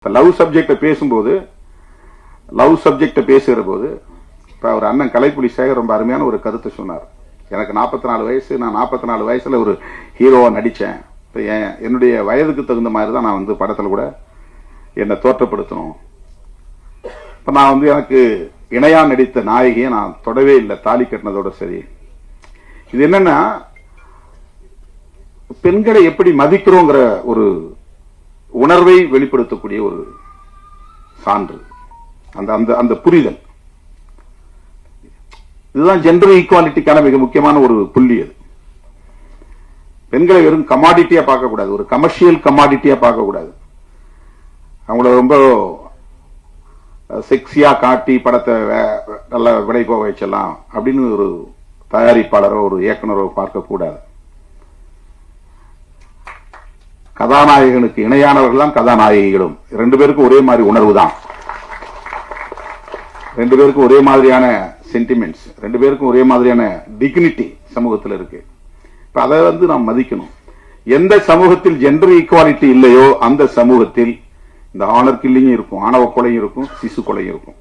இப்போ லவ் சப்ஜெக்டை பேசும்போது லவ் சப்ஜெக்டை பேசுகிற போது இப்போ அவர் அண்ணன் கலைப்புலி சேகர் ரொம்ப அருமையான ஒரு கருத்தை சொன்னார். எனக்கு நாற்பத்தி நாலு வயசு நான் நாற்பத்தி நாலு வயசில் ஒரு ஹீரோவாக நடித்தேன் இப்போ என் என்னுடைய வயதுக்கு தகுந்த மாதிரி தான் நான் வந்து படத்தில் கூட என்னை தோற்றப்படுத்தணும். இப்போ நான் வந்து எனக்கு இணையாக நடித்த நாயகியை நான் தொடவே இல்லை தாலி கட்டினதோட சரி. இது என்னன்னா பெண்களை எப்படி மதிக்கிறோங்கிற ஒரு உணர்வை வெளிப்படுத்தக்கூடிய ஒரு சான்று. அந்த அந்த அந்த புரிதல். இதுதான் ஜெண்டர் ஈக்குவாலிட்டிக்கான மிக முக்கியமான ஒரு புள்ளி அது. பெண்களை வெறும் கமாடிட்டியா பார்க்க கூடாது ஒரு கமர்ஷியல் கமாடிட்டியா பார்க்க கூடாது அவங்கள ரொம்ப செக்ஸியா காட்டி படத்தை நல்லா நல்ல விலை போக வச்சலாம் அப்படின்னு ஒரு தயாரிப்பாளரோ ஒரு இயக்குனரோ பார்க்க கதாநாயகனுக்கு இணையானவர்கள் தான் கதாநாயகிகளும். ரெண்டு பேருக்கும் ஒரே மாதிரி உணர்வு தான் ரெண்டு பேருக்கும் ஒரே மாதிரியான சென்டிமெண்ட்ஸ் ரெண்டு பேருக்கும் ஒரே மாதிரியான டிக்னிட்டி சமூகத்தில் இருக்கு. இப்போ அதை வந்து நாம் மதிக்கணும். எந்த சமூகத்தில் ஜெண்டர் ஈக்குவாலிட்டி இல்லையோ அந்த சமூகத்தில் இந்த ஆனர் கில்லிங்கும் இருக்கும் ஆணவ கொலையும் இருக்கும் சிசு கொலையும் இருக்கும்.